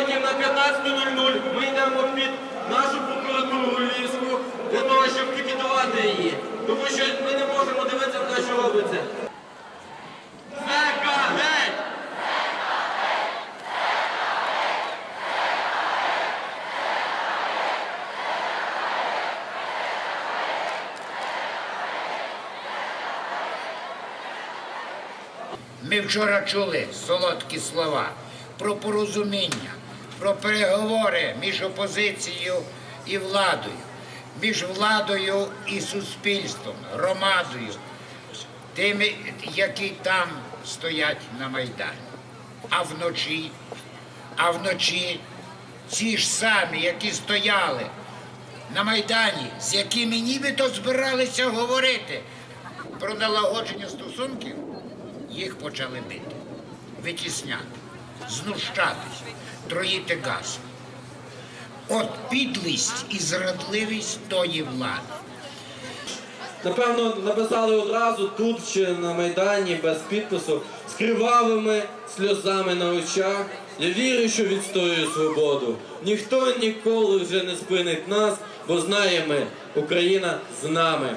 19.00 ми йдемо під нашу прокуратуру Львівську для того, щоб пікетувати її. Тому що ми не можемо дивитися на те, що робиться. Ми вчора чули солодкі слова про порозуміння, про переговори між опозицією і владою, між владою і суспільством, громадою, тими, які там стоять на Майдані. А вночі, а вночі ці ж самі, які стояли на Майдані, з якими нібито збиралися говорити про налагодження стосунків, їх почали бити, витісняти, знущатися, троїти газ. От підлість і зрадливість тої влади. Напевно, написали одразу тут ще на Майдані без підпису з кривавими сльозами на очах. Я вірю, що відстоюю свободу. Ніхто ніколи вже не спинить нас, бо знаємо, Україна з нами.